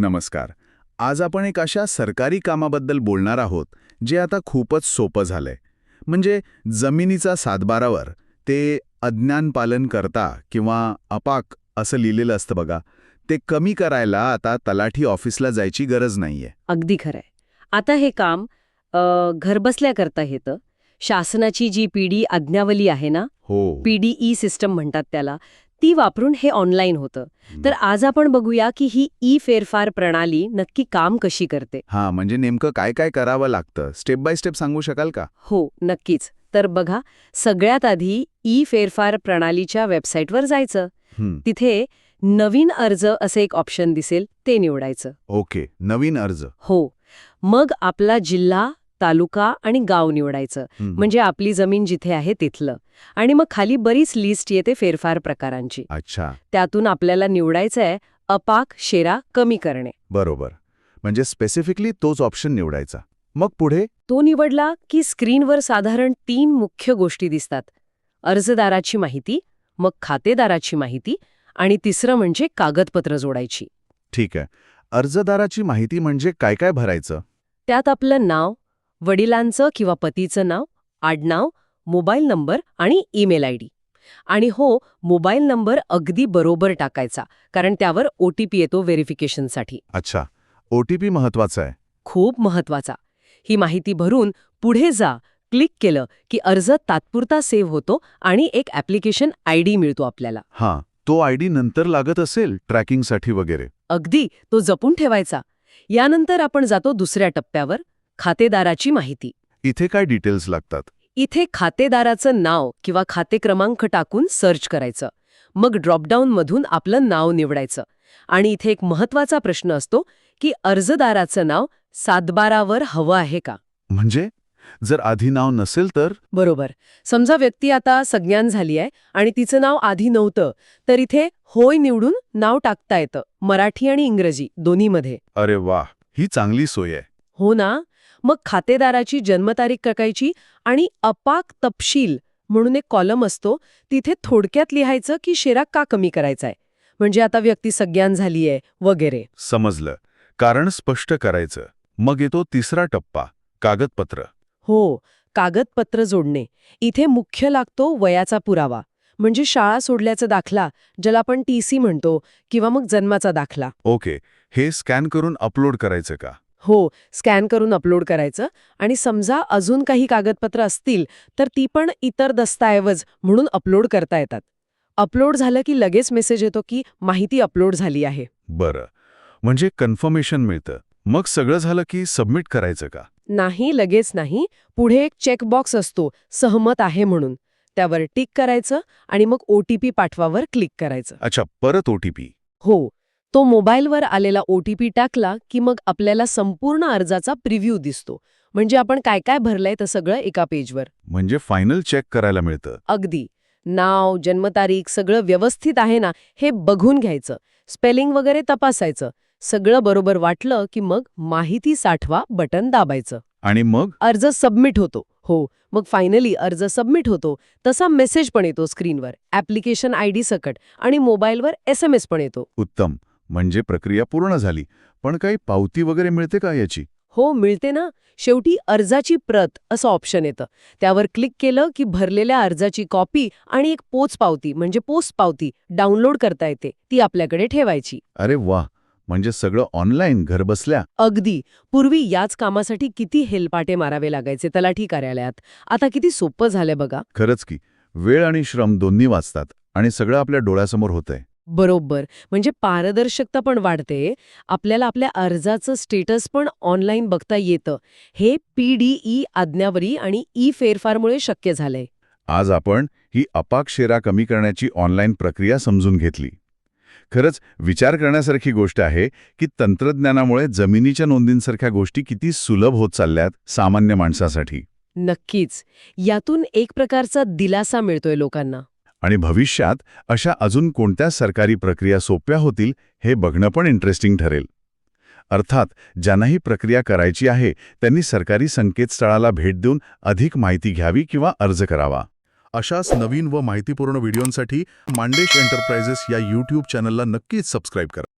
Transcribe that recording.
नमस्कार. आज आपण एक अशा सरकारी कामाबद्दल बोलणार आहोत जे आता खूपच सोपं झालंय. म्हणजे जमिनीचा सातबारावर ते अज्ञान पालन करता किंवा अपाक असं लिहिलेलं असतं बघा ते कमी करायला आता तलाठी ऑफिसला जायची गरज नाहीये. अगदी खरंय. आता हे काम घरबसल्या करता येतं. शासनाची जी पीडी आज्ञावली आहे ना हो. पीडीई सिस्टम म्हणतात त्याला ती वापरून हे ऑनलाईन होतं. तर आज आपण बघूया की ही ई फेरफार प्रणाली नक्की काम कशी करते. हा म्हणजे नेमकं काय काय करावं लागतं? स्टेप बाय स्टेप सांगू शकाल का? हो नक्कीच. तर बघा सगळ्यात आधी ई फेरफार प्रणालीच्या वेबसाईटवर जायचं. तिथे नवीन अर्ज असे एक ऑप्शन दिसेल ते निवडायचं. ओके नवीन अर्ज. हो. मग आपला जिल्हा तालुका आणि गाव निवडायचं. म्हणजे आपली जमीन जिथे आहे तिथलं. आणि मग खाली बरीच लिस्ट येते फेरफार प्रकारांची. अच्छा. त्यातून आपल्याला निवडायचं आहे अपाक शेरा कमी करणे. बरोबर. म्हणजे स्पेसिफिकली तोच ऑप्शन निवडायचा. मग पुढे? तो निवडला की स्क्रीनवर साधारण तीन मुख्य गोष्टी दिसतात. अर्जदाराची माहिती मग खातेदाराची माहिती आणि तिसरं म्हणजे कागदपत्र जोडायची. ठीक आहे. अर्जदाराची माहिती म्हणजे काय काय भरायचं? त्यात आपलं नाव वडिलांचं किंवा पतीचं नाव आडनाव मोबाईल नंबर आणि ईमेल आय डी. आणि हो मोबाईल नंबर अगदी बरोबर टाकायचा कारण त्यावर ओ टी पी येतो व्हेरिफिकेशनसाठी. अच्छा. ओटीपी महत्त्वाचा आहे. खूप महत्त्वाचा ही माहिती भरून पुढे जा क्लिक केलं की अर्ज तात्पुरता सेव्ह होतो आणि एक ॲप्लिकेशन आय डी मिळतो आपल्याला. हां तो आयडी नंतर लागत असेल ट्रॅकिंगसाठी वगैरे. अगदी तो जपून ठेवायचा. यानंतर आपण जातो दुसऱ्या टप्प्यावर खातेदाराची माहिती. इथे काय डिटेल्स लागतात? इथे खातेदाराचं नाव किंवा खाते क्रमांक टाकून सर्च करायचं. मग ड्रॉपडाऊनमधून आपलं नाव निवडायचं. आणि इथे एक महत्त्वाचा प्रश्न असतो की अर्जदाराचं नाव सातबारावर हवं आहे का? म्हणजे? जर आधी नाव नसेल तर? बरोबर. समजा व्यक्ती आता सज्ञान झाली आहे आणि तिचं नाव आधी नव्हतं तर इथे होय निवडून नाव टाकता येतं. मराठी आणि इंग्रजी दोन्हीमध्ये. अरे वा ही चांगली सोय आहे. हो ना? मग खातेदाराची जन्मतारीख टाकायची आणि अपाक तपशील म्हणून एक कॉलम असतो तिथे थोडक्यात लिहायचं की शेरा का कमी करायचा आहे म्हणजे आता व्यक्ती सज्ञान झालीये वगैरे. समजलं. कारण स्पष्ट करायचं. मग येतो तिसरा टप्पा कागदपत्र. हो कागदपत्र जोडणे. इथे मुख्य लागतो वयाचा पुरावा. म्हणजे शाळा सोडल्याचा दाखला ज्याला आपण टी सी म्हणतो किंवा मग जन्माचा दाखला. ओके. हे स्कॅन करून अपलोड करायचं का? हो स्कॅन करून अपलोड करायचं. आणि समजा अजून काही कागदपत्र असतील तर ती पण इतर दस्तऐवज म्हणून अपलोड करता येतात. अपलोड झालं की लगेच मेसेज येतो की माहिती अपलोड झाली आहे. बरं. म्हणजे कन्फर्मेशन मिळतं. मग सगळं झालं की सबमिट करायचं का? नाही लगेच नाही. पुढे एक चेकबॉक्स असतो सहमत आहे म्हणून. त्यावर टिक करायचं आणि मग ओ टी पी पाठवावर क्लिक करायचं. अच्छा परत ओटीपी हो. तो मोबाईलवर आलेला ओ टी पी टाकला की मग आपल्याला संपूर्ण अर्जाचा प्रिव्ह्यू दिसतो. म्हणजे आपण काय काय भरलंय ते सगळं एका पेजवर. म्हणजे फायनल चेक करायला मिळतं. अगदी. नाव जन्मतारीख सगळं व्यवस्थित आहे ना हे बघून घ्यायचं. स्पेलिंग वगैरे तपासायचं. सगळं बरोबर वाटलं की मग माहिती साठवा बटन दाबायचं. आणि मग? अर्ज सबमिट होतो. हो मग फायनली अर्ज सबमिट होतो. तसा मेसेज पण येतो स्क्रीनवर. ॲप्लिकेशन आय डी सकट आणि मोबाईलवर एस एम एस पण येतो. उत्तम. म्हणजे प्रक्रिया पूर्ण झाली. पण काही पावती वगैरे मिळते का याची? हो मिळते ना. शेवटी अर्जाची प्रत असं ऑप्शन येतं. त्यावर क्लिक केलं की भरलेल्या अर्जाची कॉपी आणि एक पोच पावती म्हणजे पोस्ट पावती डाउनलोड करता येते. ती आपल्याकडे ठेवायची. अरे वा म्हणजे सगळं ऑनलाईन घर बसल्या? अगदी. पूर्वी याच कामासाठी किती हेलपाटे मारावे लागायचे तलाठी कार्यालयात. आता किती सोपं झालंय बघा. खरंच की. वेळ आणि श्रम दोन्ही वाचतात आणि सगळं आपल्या डोळ्यासमोर होतंय. बरोबर. म्हणजे पारदर्शकता पण वाढते. आपल्याला आपल्या अर्जाचं स्टेटस पण ऑनलाईन बघता येतं. हे पीडीई आज्ञावरी आणि ई फेरफारमुळे शक्य झालंय. आज आपण ही अपाक शेरा कमी करण्याची ऑनलाईन प्रक्रिया समजून घेतली. खरंच विचार करण्यासारखी गोष्ट आहे की तंत्रज्ञानामुळे जमिनीच्या नोंदींसारख्या गोष्टी किती सुलभ होत चालल्यात सामान्य माणसासाठी. नक्कीच. यातून एक प्रकारचा दिलासा मिळतोय लोकांना. आणि भविष्यात अशा अजून कोणत्या सरकारी प्रक्रिया सोप्या होतील हे बघणं पण इंटरेस्टिंग ठरेल. अर्थात ज्यांना ही प्रक्रिया करायची आहे त्यांनी सरकारी संकेतस्थळाला भेट देऊन अधिक माहिती घ्यावी किंवा अर्ज करावा. अशाच नवीन व माहितीपूर्ण व्हिडिओंसाठी मांडेश एंटरप्राइजेस या यूट्यूब चॅनलला नक्कीच सबस्क्राईब करा.